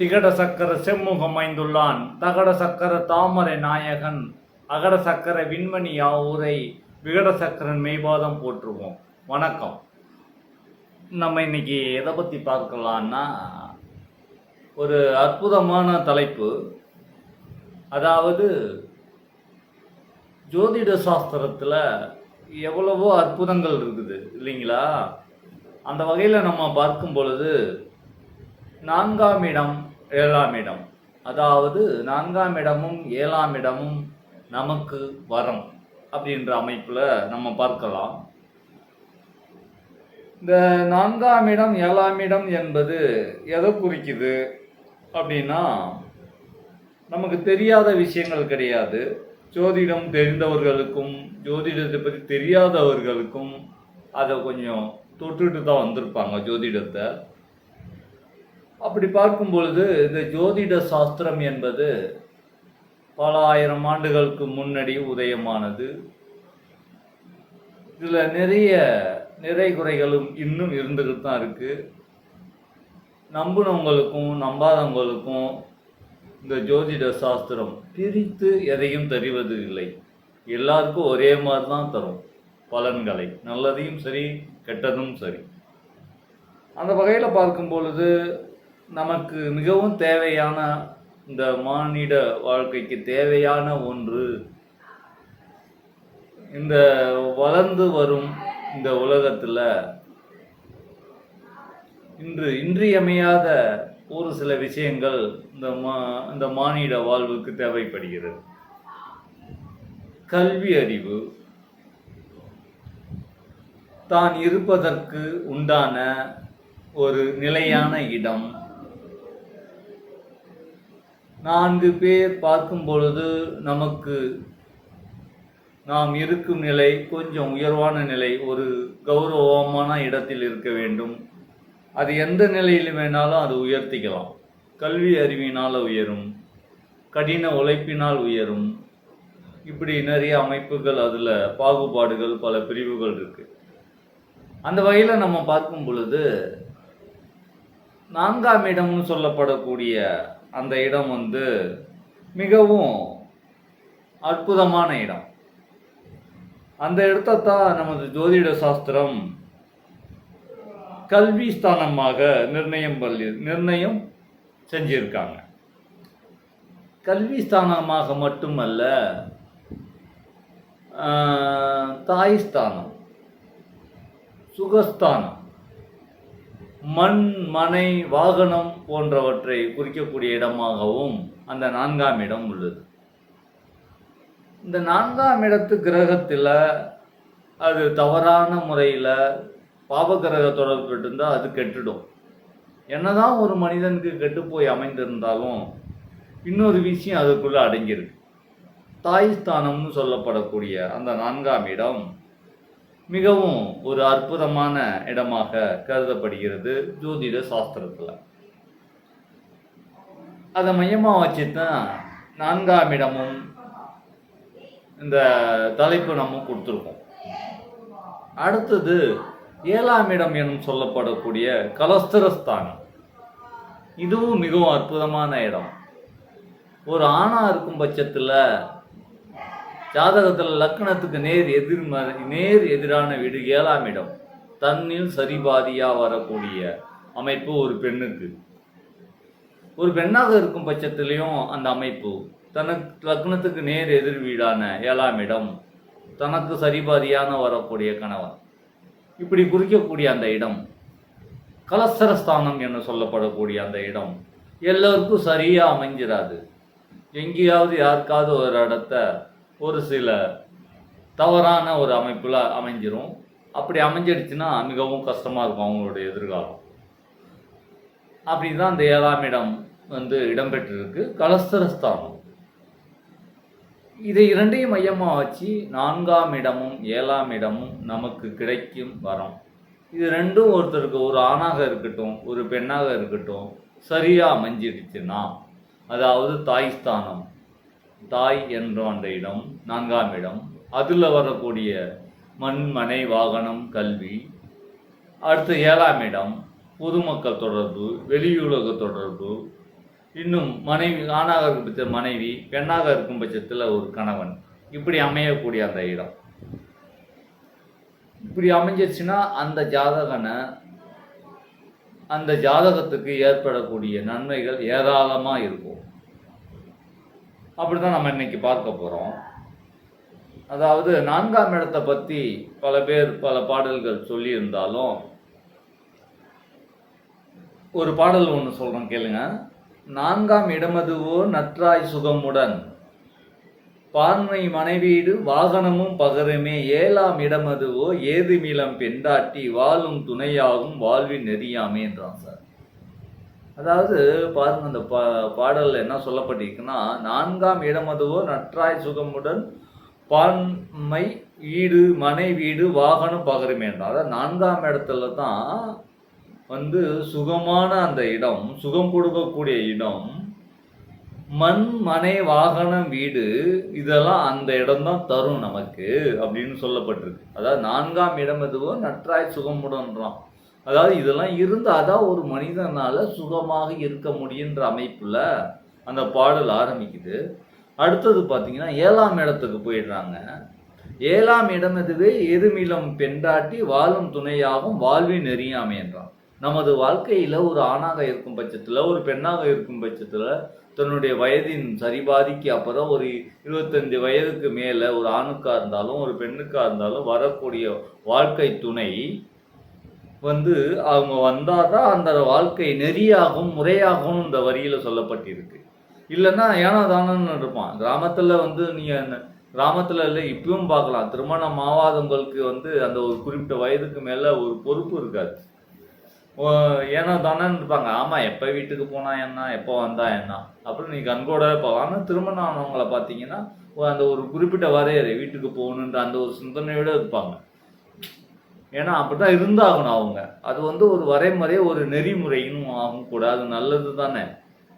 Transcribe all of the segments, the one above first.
திகட சக்கர செம்முகம் அமைந்துள்ளான் தகட சக்கர தாமரை நாயகன் அகட சக்கர விண்மணி யாவூரை விகட சக்கரன் மெய்பாதம் போற்றுவோம். வணக்கம். நம்ம இன்னைக்கு எதை பற்றி பார்க்கலான்னா ஒரு அற்புதமான தலைப்பு. அதாவது ஜோதிட சாஸ்திரத்தில் எவ்வளவோ அற்புதங்கள் இருக்குது இல்லைங்களா? அந்த வகையில் நம்ம பார்க்கும் பொழுது நான்காம் இடம் ஏழாம் இடம். அதாவது நான்காம் இடமும் ஏழாம் இடமும் நமக்கு வரம் அப்படின்ற அமைப்பில் நம்ம பார்க்கலாம். இந்த நான்காம் இடம் ஏழாம் இடம் என்பது எதை குறிக்குது அப்படின்னா நமக்கு தெரியாத விஷயங்கள் கிடையாது. ஜோதிடம் தெரிந்தவர்களுக்கும் ஜோதிடத்தை பற்றி தெரியாதவர்களுக்கும் அதை கொஞ்சம் தொட்டுட்டு தான் வந்திருப்பாங்க ஜோதிடத்தை. அப்படி பார்க்கும் பொழுது இந்த ஜோதிட சாஸ்திரம் என்பது பல ஆயிரம் ஆண்டுகளுக்கு முன்னாடி உதயமானது. இதில் நிறைய நிறை குறைகளும் இன்னும் இருந்துகிட்டு தான் இருக்குது நம்பினவங்களுக்கும் நம்பாதவங்களுக்கும் இந்த ஜோதிட சாஸ்திரம் பிரித்து எதையும் தருவது இல்லை. எல்லாருக்கும் ஒரே மாதிரி தான் தரும் பலன்களை. நல்லதையும் சரி கெட்டதும் சரி. அந்த வகையில் பார்க்கும் பொழுது நமக்கு மிகவும் தேவையான இந்த மானிட வாழ்க்கைக்கு தேவையான ஒன்று. இந்த வளர்ந்து வரும் இந்த உலகத்தில் இன்று இன்றியமையாத ஒரு சில விஷயங்கள் இந்த மா இந்த மானிட வாழ்வுக்கு தேவைப்படுகிறது. கல்வி அறிவு. தான் இருப்பதற்கு உண்டான ஒரு நிலையான இடம். நான்கு பேர் பார்க்கும் பொழுது நமக்கு நாம் இருக்கும் நிலை கொஞ்சம் உயர்வான நிலை ஒரு கௌரவமான இடத்தில் இருக்க வேண்டும். அது எந்த நிலையில் வேணாலும் அது உயர்த்திக்கலாம். கல்வி அறிவினால் உயரும் கடின உழைப்பினால் உயரும். இப்படி நிறைய அமைப்புகள் அதில் பாகுபாடுகள் பல பிரிவுகள் இருக்கு. அந்த வகையில் நம்ம பார்க்கும் பொழுது நான்காம் இடம்னு சொல்லப்படக்கூடிய அந்த இடம் வந்து மிகவும் அற்புதமான இடம். அந்த இடத்தைத்தான் நமது ஜோதிட சாஸ்திரம் கல்வி ஸ்தானமாக நிர்ணயம் பள்ளி நிர்ணயம் செஞ்சிருக்காங்க. கல்வி ஸ்தானமாக மட்டுமல்ல தாய் ஸ்தானம் சுகஸ்தானம் மண் மனை வாகனம் போன்றவற்றை குறிக்கக்கூடிய இடமாகவும் அந்த நான்காம் இடம் உள்ளது. இந்த நான்காம் இடத்து கிரகத்தில் அது தவறான முறையில் பாவகிரக தொடர்பு இருந்தால் அது கெட்டுடும். என்னதான் ஒரு மனிதனுக்கு கெட்டு போய் அமைந்திருந்தாலும் இன்னொரு விஷயம் அதுக்குள்ளே அடங்கியிருக்கு. தாய் ஸ்தானம்னு சொல்லப்படக்கூடிய அந்த நான்காம் இடம் மிகவும் ஒரு அற்புதமான இடமாக கருதப்படுகிறது ஜோதிட சாஸ்திரத்தில். அதை மையமாக வச்சு தான் நான்காம் இடமும் இந்த தலைப்பு நம்ம கொடுத்துருக்கோம். அடுத்தது ஏழாம் இடம் எனும் சொல்லப்படக்கூடிய கலஸ்தரஸ்தானம். இதுவும் மிகவும் அற்புதமான இடம். ஒரு ஆணாக இருக்கும் பட்சத்தில் ஜாதகத்தில் லக்னத்துக்கு நேர் எதிர்மறை நேர் எதிரான வீடு ஏழாம் இடம். தன்னில் சரிபாதியாக வரக்கூடிய அமைப்பு ஒரு பெண்ணுக்கு. ஒரு பெண்ணாக இருக்கும் பட்சத்திலையும் அந்த அமைப்பு. தனக்கு லக்னத்துக்கு நேர் எதிர் வீடான ஏழாம் இடம். தனக்கு சரிபாதியான வரக்கூடிய கணவன். இப்படி குறிக்கக்கூடிய அந்த இடம். கலஸ்தரஸ்தானம் என்று சொல்லப்படக்கூடிய அந்த இடம். எல்லோருக்கும் சரியாக அமைஞ்சிராது. எங்கேயாவது யாருக்காவது ஒரு இடத்த ஒரு சில தவறான ஒரு அமைப்பில் அமைஞ்சிரும். அப்படி அமைஞ்சிடுச்சுன்னா மிகவும் கஷ்டமாக இருக்கும் அவங்களுடைய எதிர்காலம். அப்படி தான் அந்த ஏழாம் இடம் வந்து இடம்பெற்றிருக்கு. கலஸ்தரஸ்தானம். இதை இரண்டையும் மையமாக வச்சு நான்காம் இடமும் ஏழாம் இடமும் நமக்கு கிடைக்கும் வரம். இது ரெண்டும் ஒருத்தருக்கு ஒரு ஆணாக இருக்கட்டும் ஒரு பெண்ணாக இருக்கட்டும் சரியாக அமைஞ்சிடுச்சுன்னா அதாவது தாய் ஸ்தானம் தாய் என்ற அந்த இடம் நான்காம் இடம் அதில் வரக்கூடிய மண் மனை வாகனம் கல்வி. அடுத்து ஏழாம் இடம் பொதுமக்கள் தொடர்பு வெளியுலக தொடர்பு. இன்னும் மனைவி ஆணாக இருக்கும் பட்சத்தில் மனைவி பெண்ணாக இருக்கும் பட்சத்தில் ஒரு கணவன். இப்படி அமையக்கூடிய அந்த இடம். இப்படி அமைஞ்சிருச்சுன்னா அந்த ஜாதகனை அந்த ஜாதகத்துக்கு ஏற்படக்கூடிய நன்மைகள் ஏராளமாக இருக்கும். அப்படிதான் நம்ம இன்னைக்கு பார்க்க போகிறோம் அதாவது நான்காம் இடத்தை பற்றி பல பேர் பல பாடல்கள் சொல்லியிருந்தாலும் ஒரு பாடல் ஒன்று சொல்கிறோம் கேளுங்க. நான்காம் இடமதுவோ நற்றாய் சுகமுடன். பான்மை மனைவீடு வாகனமும் பகருமே. ஏழாம் இடமதுவோ ஏதுமிலம் பெண்டாட்டி வாழும் துணையாகும் வாழ்வின் நெறியாமே என்றான் சார். அதாவது பாருங்க அந்த பா பாடல்ல என்ன சொல்லப்பட்டிருக்குன்னா நான்காம் இடமதுவோ நற்றாய் சுகமுடன் பான்மை வீடு மனை வீடு வாகனம் பகருமே என்றான் அதாவது நான்காம் இடத்துல தான் வந்து சுகமான அந்த இடம் சுகம் கொடுக்கக்கூடிய இடம் மண் மனை வாகனம் வீடு இதெல்லாம் அந்த இடம்தான் தரும் நமக்கு அப்படின்னு சொல்லப்பட்டிருக்கு. அதாவது நான்காம் இடம் எதுவோ நற்றாய் சுகமுடன்றான். அதாவது இதெல்லாம் இருந்தால் தான் ஒரு மனிதனால் சுகமாக இருக்க முடியுன்ற அமைப்பில் அந்த பாடல் ஆரம்பிக்குது. அடுத்தது பார்த்தீங்கன்னா ஏழாம் இடத்துக்கு போயிடுறாங்க. ஏழாம் இடம் எதுவே எருமிலம் பெண்டாட்டி வாழும் துணையாகும் வாழ்வின் நெறியாமை என்றான். நமது வாழ்க்கையில் ஒரு ஆணாக இருக்கும் பட்சத்தில் ஒரு பெண்ணாக இருக்கும் பட்சத்தில் தன்னுடைய வயதின் சரிபாதிக்கு அப்புறம் ஒரு இருபத்தஞ்சு வயதுக்கு மேலே ஒரு ஆணுக்காக இருந்தாலும் ஒரு பெண்ணுக்காக இருந்தாலும் வரக்கூடிய வாழ்க்கை துணை வந்து அவங்க வந்தால் தான் அந்த வாழ்க்கை நெறியாகும் முறையாகும் இந்த வரியில் சொல்லப்பட்டிருக்கு. இல்லைன்னா ஏனோ தானோன்னு இருப்பான். கிராமத்தில் வந்து நீங்கள் கிராமத்தில் இல்லை இப்பயும் பார்க்கலாம். திருமணம் ஆவாதவங்களுக்கு வந்து அந்த ஒரு குறிப்பிட்ட வயதுக்கு மேலே ஒரு பொறுப்பு இருக்காது. ஏனோ தானேன்னு இருப்பாங்க. ஆமாம் எப்போ வீட்டுக்கு போனா என்ன எப்போ வந்தா என்ன அப்புறம் நீ கண்கூட போகலாம் ஆனால் திருமணம் ஆனவங்களை பார்த்தீங்கன்னா அந்த ஒரு குறிப்பிட்ட வரையறை வீட்டுக்கு போகணுன்ற அந்த ஒரு சிந்தனையோடு இருப்பாங்க. ஏன்னா அப்படிதான் இருந்தாகணும் அவங்க. அது வந்து ஒரு வரைமுறை ஒரு நெறிமுறையும் ஆகும் கூட. அது நல்லது தானே?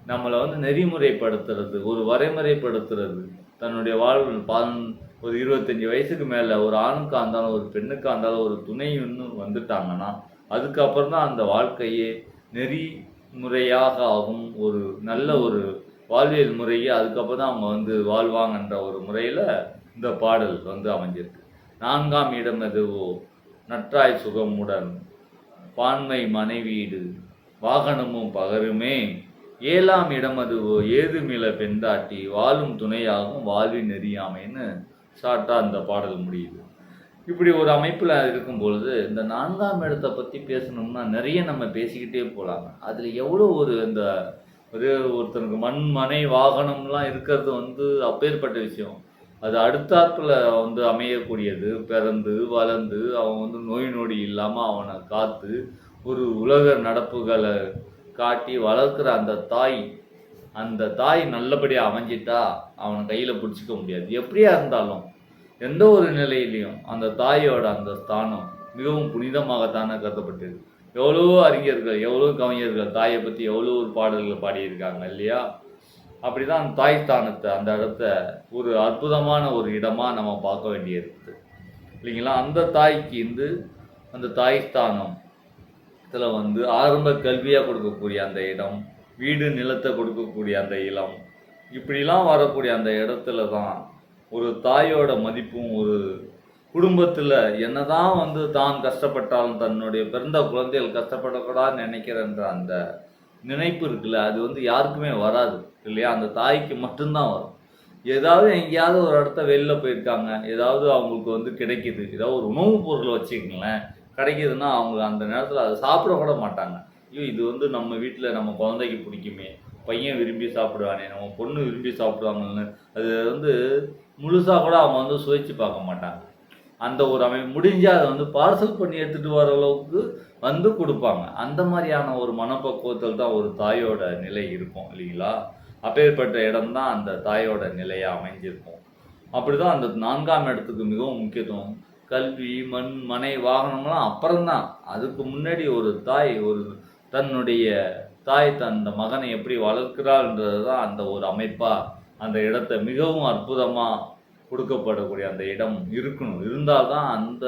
நம்மளை வந்து நெறிமுறைப்படுத்துறது ஒரு வரைமுறைப்படுத்துறது. தன்னுடைய வாழ்வில் பால் ஒரு இருபத்தஞ்சி வயசுக்கு மேலே ஒரு ஆணுக்காக இருந்தாலும் ஒரு பெண்ணுக்காக இருந்தாலும் ஒரு துணை இன்னும் வந்துட்டாங்கன்னா அதுக்கப்புறம் தான் அந்த வாழ்க்கையே நெறிமுறையாக ஆகும். ஒரு நல்ல ஒரு வாழ்வியல் முறையே அதுக்கப்புறம் தான் அவங்க வந்து வாழ்வாங்கன்ற ஒரு முறையில் இந்த பாடல் வந்து அமைஞ்சிருக்கு. நான்காம் இடம் எதுவோ? நற்றாய் சுகமுடன் பான்மை மனைவீடு வாகனமும் பகருமே. ஏழாம் இடம் ஏதுமில பெண்டாட்டி வாழும் துணையாகும் வாழ்வின் நெறியாமைன்னு சாட்டாக அந்த பாடல் முடியுது. இப்படி ஒரு அமைப்பில் இருக்கும் பொழுது இந்த நான்காம் இடத்தை பற்றி பேசணும்னா நிறைய நம்ம பேசிக்கிட்டே போகலாம். அதில் எவ்வளோ ஒரு இந்த ஒரு ஒருத்தனுக்கு மண் மனை வாகனம்லாம் இருக்கிறது வந்து அப்பேற்பட்ட விஷயம். அது அடுத்தாப்புல வந்து அமையக்கூடியது. பிறந்து வளர்ந்து அவன் வந்து நோய் நொடி இல்லாமல் அவனை காத்து ஒரு உலக நடப்புகளை காட்டி வளர்க்குற அந்த தாய் அந்த தாய் நல்லபடியாக அமைஞ்சிட்டா அவனை கையில் பிடிச்சிக்க முடியாது. எப்படியா இருந்தாலும் எந்த ஒரு நிலையிலையும் அந்த தாயோட அந்த ஸ்தானம் மிகவும் புனிதமாகத்தானே கருதப்பட்டது. எவ்வளோ அறிஞர்கள் எவ்வளோ கவிஞர்கள் தாயை பற்றி எவ்வளோ ஒரு பாடல்கள் பாடியிருக்காங்க இல்லையா? அப்படிதான் அந்த தாய் ஸ்தானத்தை அந்த இடத்த ஒரு அற்புதமான ஒரு இடமா நம்ம பார்க்க வேண்டியிருக்கு இல்லைங்களா? அந்த தாய்க்கு வந்து அந்த தாய் ஸ்தானம் இதில் வந்து ஆரம்ப கல்வியாக கொடுக்கக்கூடிய அந்த இடம் வீடு நிலத்தை கொடுக்கக்கூடிய அந்த இளம் இப்படிலாம் வரக்கூடிய அந்த இடத்துல தான் ஒரு தாயோட மதிப்பும் ஒரு குடும்பத்தில் என்னதான் வந்து தான் கஷ்டப்பட்டாலும் தன்னுடைய பிறந்த குழந்தைகள் கஷ்டப்படக்கூடாதுன்னு நினைக்கிறன்ற அந்த நினைப்பு இருக்குல்ல அது வந்து யாருக்குமே வராது இல்லையா? அந்த தாய்க்கு மட்டும்தான் வரும். ஏதாவது எங்கேயாவது ஒரு இடத்த வெளில போயிருக்காங்க ஏதாவது அவங்களுக்கு வந்து கிடைக்குது ஏதாவது ஒரு உணவுப் பொருளை வச்சுக்கங்களேன் கிடைக்குதுன்னா அவங்க அந்த நேரத்தில் அதை சாப்பிட கூட மாட்டாங்க. ஐயோ இது வந்து நம்ம வீட்டில் நம்ம குழந்தைக்கு பிடிக்குமே பையன் விரும்பி சாப்பிடுவானே நம்ம பொண்ணு விரும்பி சாப்பிடுவாங்கன்னு அது வந்து முழுசாக கூட அவங்க வந்து சுவைச்சு பார்க்க மாட்டாங்க. அந்த ஒரு அமை முடிஞ்சு அதை வந்து பார்சல் பண்ணி எடுத்துகிட்டு வர அளவுக்கு வந்து கொடுப்பாங்க. அந்த மாதிரியான ஒரு மனப்பக்குவத்தில் தான் ஒரு தாயோட நிலை இருக்கும் இல்லைங்களா? அப்பேற்பட்ட இடம்தான் அந்த தாயோட நிலையாக அமைஞ்சிருக்கும். அப்படி தான் அந்த நான்காம் இடத்துக்கு மிகவும் முக்கியத்துவம். கல்வி மண் மனை வாகனம்லாம் அப்புறம்தான். அதுக்கு முன்னாடி ஒரு தாய் ஒரு தன்னுடைய தாய் தன் அந்த மகனை எப்படி வளர்க்கிறாள்ன்றது தான் அந்த ஒரு அமைப்பாக அந்த இடத்த மிகவும் அற்புதமாக கொடுக்கப்படக்கூடிய அந்த இடம் இருக்கணும். இருந்தால் தான் அந்த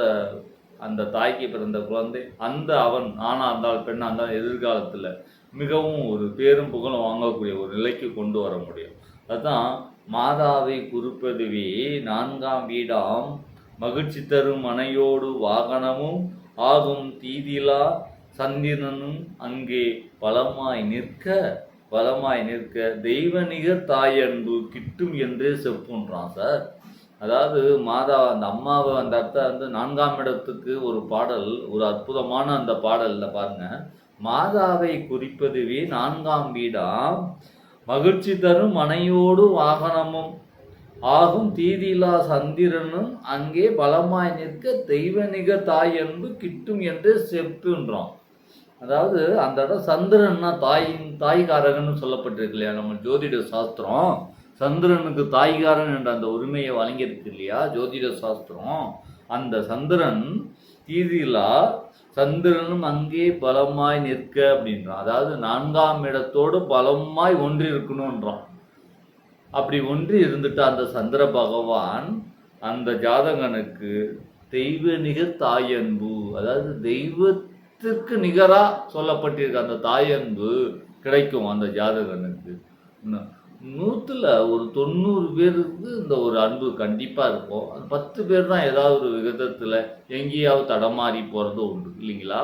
அந்த தாய்க்கு பிறந்த குழந்தை அந்த அவன் ஆணாக இருந்தால் பெண்ணாக இருந்தால் எதிர்காலத்தில் மிகவும் ஒரு பேரும் புகழும் வாங்கக்கூடிய ஒரு நிலைக்கு கொண்டு வர முடியும். அதுதான் மாதாவை குறிப்பதுவே நான்காம் வீடாம் மகிழ்ச்சி தரும் மனையோடு வாகனமும் ஆகும் தீதிலா சந்திரனும் அங்கே பலமாய் நிற்க பலமாய் நிற்க தெய்வ நிகர் தாயன்பு கிட்டும் என்றே செப்புன்றான் சார். அதாவது மாதா அந்த அம்மாவை அந்த அர்த்தம் வந்து நான்காம் இடத்துக்கு ஒரு பாடல் ஒரு அற்புதமான அந்த பாடல்ல பாருங்க. மாதாவை குறிப்பதுவே நான்காம் வீடாம் மகிழ்ச்சி தரும் மனையோடு வாகனமும். ஆகும் தீதிலா சந்திரனும். அங்கே பலமாய் நிற்க தெய்வநிக தாய் அன்பு கிட்டும் என்று செப்புன்றோம் அதாவது அந்த இடம் சந்திரன்னா தாயின் தாய்காரகன்னு சொல்லப்பட்டிருக்கு இல்லையா? நம்ம ஜோதிட சாஸ்திரம். சந்திரனுக்கு தாய்காரன் என்ற அந்த உரிமையை வழங்கியிருக்கு இல்லையா? ஜோதிட சாஸ்திரம். அந்த சந்திரன் தீதிலா சந்திரனும் அங்கே பலமாய் நிற்க அப்படின்றான் அதாவது நான்காம் இடத்தோடு பலமாய் ஒன்றி இருக்கணுன்றான். அப்படி ஒன்றி இருந்துட்டு அந்த சந்திர பகவான் அந்த ஜாதகனுக்கு தெய்வ நிகர் தாயன்பு அதாவது தெய்வத்திற்கு நிகராக சொல்லப்பட்டிருக்க அந்த தாயன்பு கிடைக்கும் அந்த ஜாதகனுக்கு. நூற்றில் ஒரு தொண்ணூறு பேருக்கு இந்த ஒரு அன்பு கண்டிப்பாக இருக்கும். அந்த பத்து பேர் தான் ஏதாவது ஒரு விகிதத்தில் எங்கேயாவது தடமாறி போகிறது உண்டு இல்லைங்களா?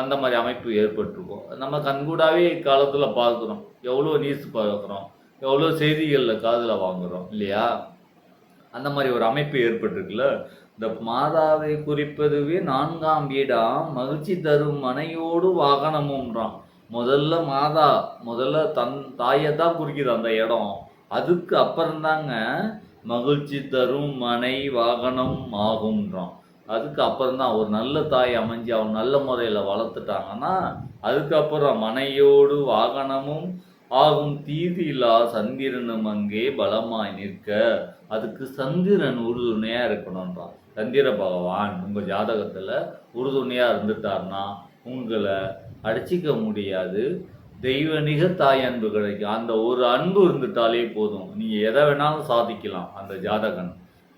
அந்த மாதிரி அமைப்பு ஏற்பட்டிருக்கும். நம்ம கண்கூடாவே காலத்தில் பார்க்குறோம் எவ்வளோ நியூஸ் பார்க்குறோம் எவ்வளோ செய்திகளில் காதில் வாங்குறோம் இல்லையா? அந்த மாதிரி ஒரு அமைப்பு ஏற்பட்டிருக்குல்ல. இந்த மாதாவை குறிப்பதுவே நான்காம் வீடாம் மகிழ்ச்சி தரும் மனையோடு வாகனமும்ன்றான் முதல்ல மாதா முதல்ல தன் தாயை தான் குறிக்குது அந்த இடம். அதுக்கு அப்புறம்தாங்க மகிழ்ச்சி தரும் மனை வாகனம் ஆகும்ன்றான். அதுக்கு அப்புறம்தான் ஒரு நல்ல தாய் அமைஞ்சு அவன் நல்ல முறையில் வளர்த்துட்டாங்கன்னா அதுக்கப்புறம் மனையோடு வாகனமும் ஆகும். தீதியிலா சந்திரனும் அங்கே பலமாய் நிற்க அதுக்கு சந்திரன் உறுதுணையாக இருக்கணும்ன்றான். சந்திர பகவான் உங்கள் ஜாதகத்தில் உறுதுணையாக இருந்துட்டார்னா உங்களை அடிச்சிக்க முடியாது. தெய்வநிக தாய் அன்பு கிடைக்கும். அந்த ஒரு அன்பு இருந்துட்டாலே போதும். நீங்கள் எதை வேணாலும் சாதிக்கலாம் அந்த ஜாதகன்.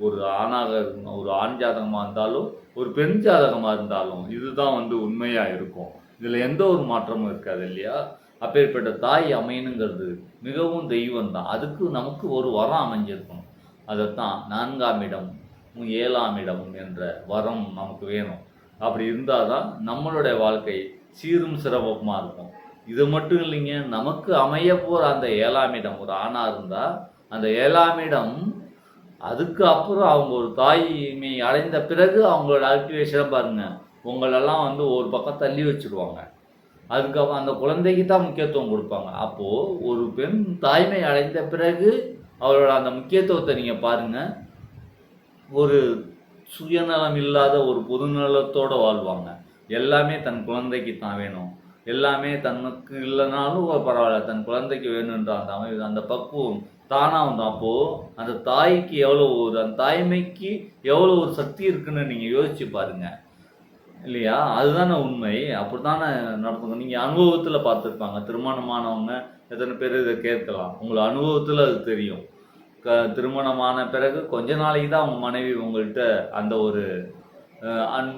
ஒரு ஆணாக இருக்கணும் ஒரு ஆண் ஜாதகமாக இருந்தாலும் ஒரு பெண் ஜாதகமாக இருந்தாலும் இதுதான் வந்து உண்மையாக இருக்கும். இதில் எந்த ஒரு மாற்றமும் இருக்காது இல்லையா? அப்பேற்பட்ட தாய் அமையணுங்கிறது மிகவும் தெய்வம் தான் அதுக்கு நமக்கு ஒரு வரம் அமைஞ்சிருக்கணும். அதைத்தான் நான்காம் இடம் ஏழாம் இடம் என்ற வரம் நமக்கு வேணும். அப்படி இருந்தால் தான் நம்மளுடைய வாழ்க்கை சீரும் சிறப்பமாக இருக்கும். இது மட்டும் இல்லைங்க நமக்கு அமைய போகிற அந்த ஏழாம் இடம் ஒரு ஆணாக இருந்தால் அந்த ஏழாம் இடம் அதுக்கு அப்புறம் அவங்க ஒரு தாய்மை அடைந்த பிறகு அவங்களோட ஆக்டிவேஷனை பாருங்கள் உங்களெல்லாம் வந்து ஒரு பக்கம் தள்ளி வச்சுருவாங்க. அதுக்கப்புறம் அந்த குழந்தைக்கு தான் முக்கியத்துவம் கொடுப்பாங்க. அப்போது ஒரு பெண் தாய்மை அடைந்த பிறகு அவளோட அந்த முக்கியத்துவத்தை நீங்கள் பாருங்கள் ஒரு சுயநலம் இல்லாத ஒரு பொதுநலத்தோடு வாழ்வாங்க. எல்லாமே தன் குழந்தைக்கு தான் வேணும். எல்லாமே தனக்கு இல்லைனாலும் பரவாயில்ல தன் குழந்தைக்கு வேணுன்ற அந்த அமைவு அந்த பக்குவம் தானாக வந்து அப்போது அந்த தாய்க்கு எவ்வளோ ஒரு அந்த தாய்மைக்கு எவ்வளோ ஒரு சக்தி இருக்குன்னு நீங்கள் யோசிச்சு பாருங்கள் இல்லையா? அதுதானே உண்மை. அப்படி தானே நடத்துங்க நீங்கள் அனுபவத்தில் பார்த்துருப்பாங்க. திருமணமானவங்க எத்தனை பேர் இதை கேட்கலாம். உங்களை அனுபவத்தில் அது தெரியும். க திருமணமான பிறகு கொஞ்ச நாளைக்கு தான் அவங்க மனைவி உங்கள்கிட்ட அந்த ஒரு அன்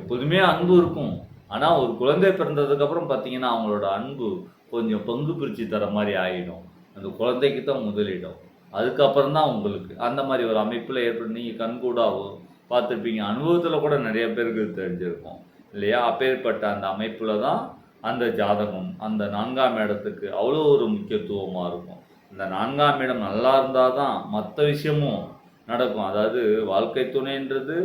எப்போதுமே அன்பு இருக்கும். ஆனால் ஒரு குழந்தை பிறந்ததுக்கப்புறம் பார்த்தீங்கன்னா அவங்களோட அன்பு கொஞ்சம் பங்கு பிரித்து தர மாதிரி ஆகிடும் அந்த குழந்தைக்கு தான் முதலிடம். அதுக்கப்புறம் தான் உங்களுக்கு அந்த மாதிரி ஒரு அமைப்பில் ஏற்பட்டு நீங்கள் கண்கூடாவோ பார்த்துருப்பீங்க. அனுபவத்தில் கூட நிறைய பேருக்கு தெரிஞ்சிருக்கும். இல்லையா? அப்பேற்பட்ட அந்த அமைப்பில் தான் அந்த ஜாதகம் அந்த நான்காம் இடத்துக்கு அவ்வளோ ஒரு முக்கியத்துவமாக இருக்கும். இந்த நான்காம் இடம் நல்லா இருந்தால் தான் மற்ற விஷயமும் நடக்கும். அதாவது வாழ்க்கை துணைன்றது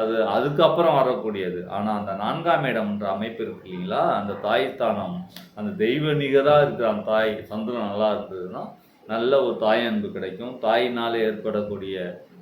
அது அதுக்கப்புறம் வரக்கூடியது. ஆனால் அந்த நான்காம் இடம்ன்ற அமைப்பு இருக்கு இல்லைங்களா? அந்த தாய் ஸ்தானம் அந்த தெய்வ நிகராக இருக்கிற அந்த தாய் சந்திரன் நல்லா இருந்ததுன்னா நல்ல ஒரு தாய் அன்பு கிடைக்கும். தாயினாலே ஏற்படக்கூடிய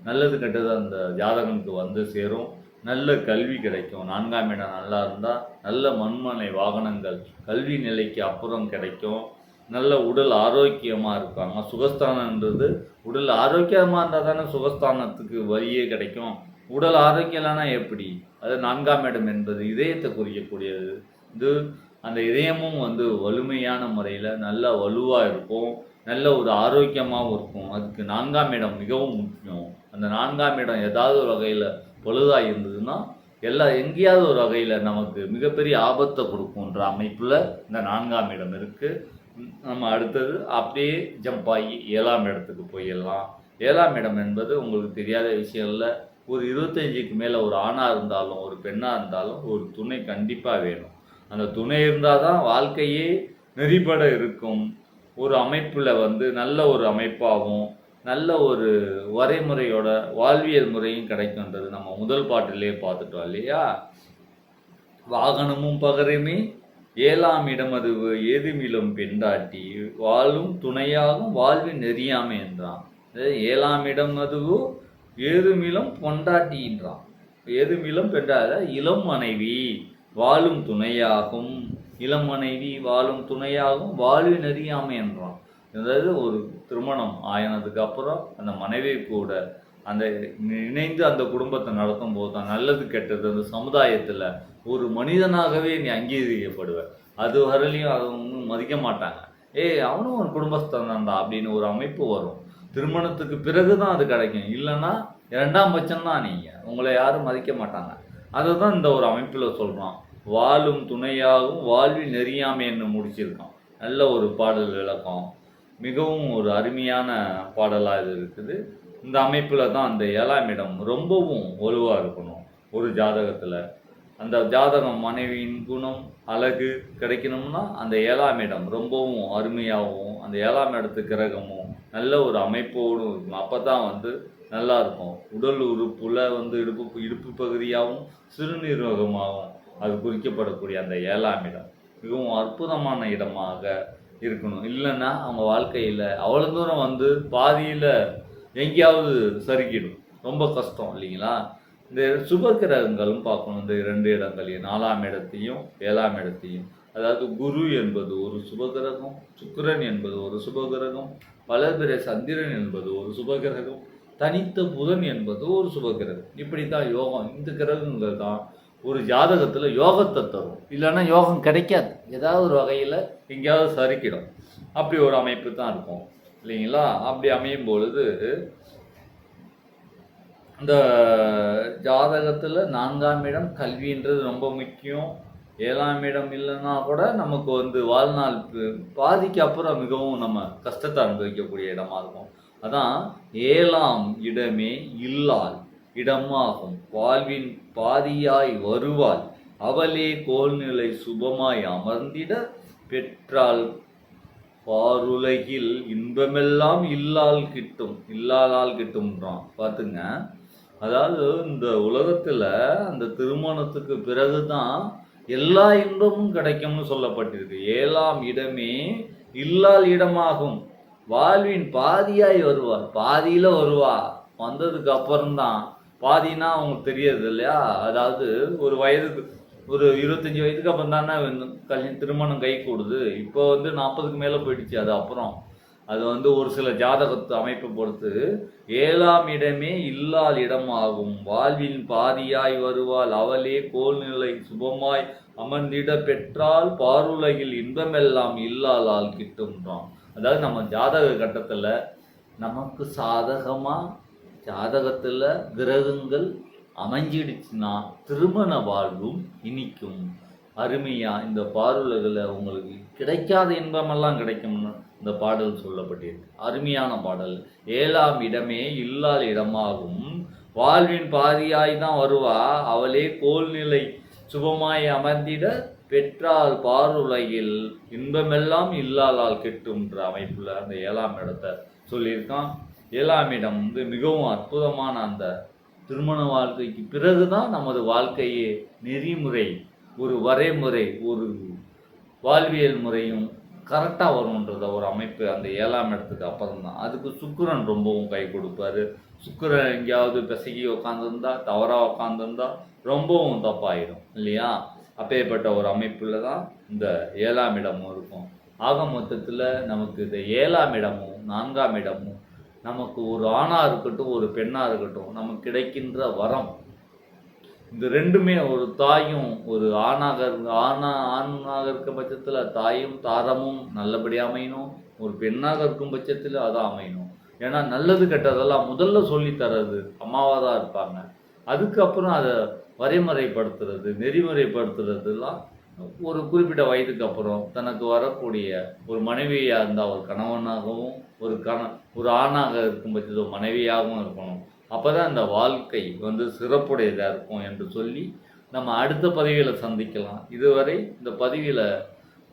நல்லது கெட்டது அந்த ஜாதகனுக்கு வந்து சேரும். நல்ல கல்வி கிடைக்கும். நான்காம் இடம் நல்லா இருந்தால் நல்ல மண்மனை வாகனங்கள் கல்வி நிலைக்கு அப்புறம் கிடைக்கும். நல்ல உடல் ஆரோக்கியமாக இருப்பாங்க. சுகஸ்தானன்றது உடல் ஆரோக்கியமாக இருந்தால் தானே சுகஸ்தானத்துக்கு வழியே கிடைக்கும். உடல் ஆரோக்கியம் எப்படி? அது நான்காம் இடம் என்பது இதயத்தை குறிக்கக்கூடியது. இது அந்த இதயமும் வந்து வலிமையான முறையில் நல்ல வலுவாக இருக்கும். நல்ல ஒரு ஆரோக்கியமாகவும் இருக்கும். அதுக்கு நான்காம் இடம் மிகவும் முக்கியம். அந்த நான்காம் இடம் ஏதாவது ஒரு வகையில் பழுதாக இருந்ததுன்னா எல்லா எங்கேயாவது ஒரு வகையில் நமக்கு மிகப்பெரிய ஆபத்தை கொடுக்குன்ற அமைப்பில் இந்த நான்காம் இடம் இருக்குது நம்ம அடுத்தது அப்படியே ஜம்ப் ஆகி ஏழாம் இடத்துக்கு போயிடலாம். ஏழாம் இடம் என்பது உங்களுக்கு தெரியாத விஷயம் இல்லை ஒரு இருபத்தஞ்சுக்கு மேலே ஒரு ஆணாக இருந்தாலும் ஒரு பெண்ணாக இருந்தாலும் ஒரு துணை கண்டிப்பாக வேணும். அந்த துணை இருந்தால் தான் வாழ்க்கையே நெறிபட இருக்கும். ஒரு அமைப்பில் வந்து நல்ல ஒரு அமைப்பாகவும் நல்ல ஒரு வரைமுறையோட வாழ்வியல் முறையும் கிடைக்குன்றது நம்ம முதல் பாட்டிலே பார்த்துட்டோம் இல்லையா? வாகனமும் பகருமே ஏழாம் இடம் ஏதுமிலும் பெண்டாட்டி வாழும் துணையாகும் வாழ்வின் நெறியாமை என்றான் ஏழாம் இடம் அதுவோ ஏதுமிலம் பொண்டாட்டின்றான் ஏதுமிலம் பெண்டாத இளம் மனைவி வாழும் துணையாகும். இளம் மனைவி வாழும் துணையாகும் வாழ்வின் அறியாமை என்றான். அதாவது ஒரு திருமணம் ஆயினதுக்கு அப்புறம் அந்த மனைவி கூட அந்த இணைந்து அந்த குடும்பத்தை நடத்தும் போது தான் நல்லது கெட்டது அந்த சமுதாயத்தில் ஒரு மனிதனாகவே நீ அங்கீகரிக்கப்படுவ. அது வரலையும் அதை ஒன்றும் மதிக்க மாட்டாங்க. ஏய் அவனும் ஒரு குடும்பஸ்தான் தான்டா அப்படின்னு ஒரு அமைப்பு வரும். திருமணத்துக்கு பிறகு தான் அது கிடைக்கும். இல்லைன்னா இரண்டாம் பட்சம் தான் நீங்கள் உங்களை யாரும் மதிக்க மாட்டாங்க. அதை தான் இந்த ஒரு அமைப்பில் சொல்கிறோம் வாழும் துணையாகவும் வாழ்வில் நெறியாமைன்னு முடிச்சிருக்கோம் நல்ல ஒரு பாடல் விளக்கம். மிகவும் ஒரு அருமையான பாடலாக இது இருக்குது. இந்த அமைப்பில் தான் அந்த ஏழாம் இடம் ரொம்பவும் வலுவாக இருக்கணும் ஒரு ஜாதகத்தில். அந்த ஜாதகம் மனைவியின் குணம் அழகு கிடைக்கணும்னா அந்த ஏழாம் இடம் ரொம்பவும் அருமையாகவும் அந்த ஏழாம் இடத்து கிரகமும் நல்ல ஒரு அமைப்போடும் இருக்கும் அப்போ தான் வந்து நல்லா இருக்கும். உடல் உறுப்புல வந்து இடுப்பு இடுப்பு பகுதியாகவும் சிறுநீரகமாகவும் அது குறிக்கப்படக்கூடிய அந்த ஏழாம் இடம். மிகவும் அற்புதமான இடமாக இருக்கணும். இல்லைன்னா அவங்க வாழ்க்கையில் அவ்வளோ தூரம் வந்து பாதியில் எங்கேயாவது சறுக்கிடும். ரொம்ப கஷ்டம் இல்லைங்களா? இந்த சுப கிரகங்களும் பார்க்கணும். இந்த இரண்டு இடங்களையும் நாலாம் இடத்தையும் ஏழாம் இடத்தையும். அதாவது குரு என்பது ஒரு சுபகிரகம் சுக்கிரன் என்பது ஒரு சுபகிரகம் வளர்பிறை சந்திரன் என்பது ஒரு சுபகிரகம் தனித்த புதன் என்பது ஒரு சுபகிரகம். இப்படி தான் யோகம் இந்த கிரகங்கள் தான் ஒரு ஜாதகத்தில் யோகத்தை தரும். இல்லைன்னா யோகம் கிடைக்காது. ஏதாவது ஒரு வகையில் எங்கேயாவது சரிக்கிடும் அப்படி ஒரு அமைப்பு தான் இருக்கும். இல்லைங்களா? அப்படி அமையும் பொழுது இந்த ஜாதகத்தில் நான்காம் இடம் கல்வின்றது ரொம்ப முக்கியம். ஏழாம் இடம் இல்லைன்னா கூட நமக்கு வந்து வாழ்நாள் பாதிக்கு அப்புறம் மிகவும் நம்ம கஷ்டத்தை அனுபவிக்கக்கூடிய இடமா இருக்கும். அதான் ஏழாம் இடமே இல்லால் இடமாகும். வாழ்வின் பாதியாய் வருவாள். அவளே கோல்நிலை சுபமாய் அமர்ந்திட பெற்றால் பாருலகில் இன்பமெல்லாம் இல்லால் கிட்டும் இல்லாதால் கிட்டும்ன்றான். பார்த்துங்க. அதாவது இந்த உலகத்தில் அந்த திருமணத்துக்கு பிறகு தான் எல்லா இன்பமும் கிடைக்கும்னு சொல்லப்பட்டிருக்கு. ஏழாம் இடமே இல்லால் இடமாகும். வாழ்வின் பாதியாய் வருவார். பாதியில வருவா. வந்ததுக்கு அப்புறம்தான். பாதினா அவங்களுக்கு தெரியாது இல்லையா? அதாவது ஒரு வயதுக்கு ஒரு இருபத்தஞ்சி வயதுக்கு அப்புறம் தானே கல்யாணம் திருமணம் கை கூடுது. இப்போ வந்து நாற்பதுக்கு மேலே போயிடுச்சு. அது அப்புறம் அது வந்து ஒரு சில ஜாதகத்து அமைப்பை பொறுத்து ஏழாம் இடமே இல்லால் இடமாகும். வாழ்வின் பாதியாய் வருவாள் அவளே கோல்நிலை சுபமாய் அமர்ந்திட பெற்றால் பாருலகில் இன்பமெல்லாம் இல்லாலால் கிட்டும்ன்றான். அதாவது நம்ம ஜாதக கட்டத்தில் நமக்கு சாதகமாக ஜாதகத்தில் கிரகங்கள் அமைஞ்சிடுச்சுன்னா திருமண வாழ்வும் இனிக்கும். அருமையாக இந்த பாருலகில் உங்களுக்கு கிடைக்காத இன்பமெல்லாம் கிடைக்கும்னு இந்த பாடல் சொல்லப்பட்டிருக்கு. அருமையான பாடல். ஏழாம் இடமே இல்லாத இடமாகும். வாழ்வின் பாதியாய் தான் வருவா. அவளே கோல்நிலை சுபமாய் அமர்ந்திட பெற்றால் பாருலகில். இன்பமெல்லாம் இல்லாதால் கெட்டுன்ற அமைப்புல அந்த ஏழாம் இடத்தை சொல்லியிருக்கான். ஏழாம் இடம் வந்து மிகவும் அற்புதமான அந்த திருமண வாழ்க்கைக்கு பிறகுதான் நமது வாழ்க்கையே நெறிமுறை ஒரு வரைமுறை ஒரு வாழ்வியல் முறையும் கரெக்டாக வரும்ன்றத ஒரு அமைப்பு அந்த ஏழாம் இடத்துக்கு அப்புறம் தான் அதுக்கு சுக்கிரன் ரொம்பவும் கை கொடுப்பாரு. சுக்கிரன் எங்கேயாவது பிசகி உக்காந்துருந்தா தவறாக உக்காந்துருந்தா ரொம்பவும் தப்பாயிடும் இல்லையா? அப்பேற்பட்ட ஒரு அமைப்பில் தான் இந்த ஏழாம் இடமும் இருக்கும். ஆக மொத்தத்தில் நமக்கு இந்த ஏழாம் இடமும் நான்காம் இடமும் நமக்கு ஒரு ஆணாக இருக்கட்டும் ஒரு பெண்ணாக இருக்கட்டும் நமக்கு கிடைக்கின்ற வரம் இந்த ரெண்டுமே ஒரு தாயும் ஒரு ஆணாக ஆணா ஆணாக இருக்க பட்சத்தில் தாயும் தாரமும் நல்லபடியாக அமையணும். ஒரு பெண்ணாக இருக்கும் பட்சத்தில் அதான் அமையணும். ஏன்னா நல்லது கெட்டதெல்லாம் முதல்ல சொல்லி தர்றது அம்மாவாக தான் இருப்பாங்க. அதுக்கப்புறம் அதை வரைமுறைப்படுத்துறது நெறிமுறைப்படுத்துறதுலாம் ஒரு குறிப்பிட்ட வயதுக்கு அப்புறம் தனக்கு வரக்கூடிய ஒரு மனைவியாக இருந்தால் ஒரு கணவனாகவும் ஒரு கண ஒரு ஆணாக இருக்கும் பட்சத்தில் மனைவியாகவும் இருக்கணும். அப்போ தான் அந்த வாழ்க்கை வந்து சிறப்புடையதாக இருக்கும் என்று சொல்லி நம்ம அடுத்த பதவியில் சந்திக்கலாம். இதுவரை இந்த பதவியில்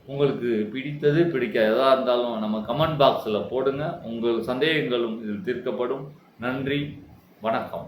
உங்களுக்கு பிடித்தது பிடிக்காததாக இருந்தாலும் நம்ம கமெண்ட் பாக்ஸில் போடுங்க. உங்கள் சந்தேகங்களும் இதில் தீர்க்கப்படும். நன்றி வணக்கம்.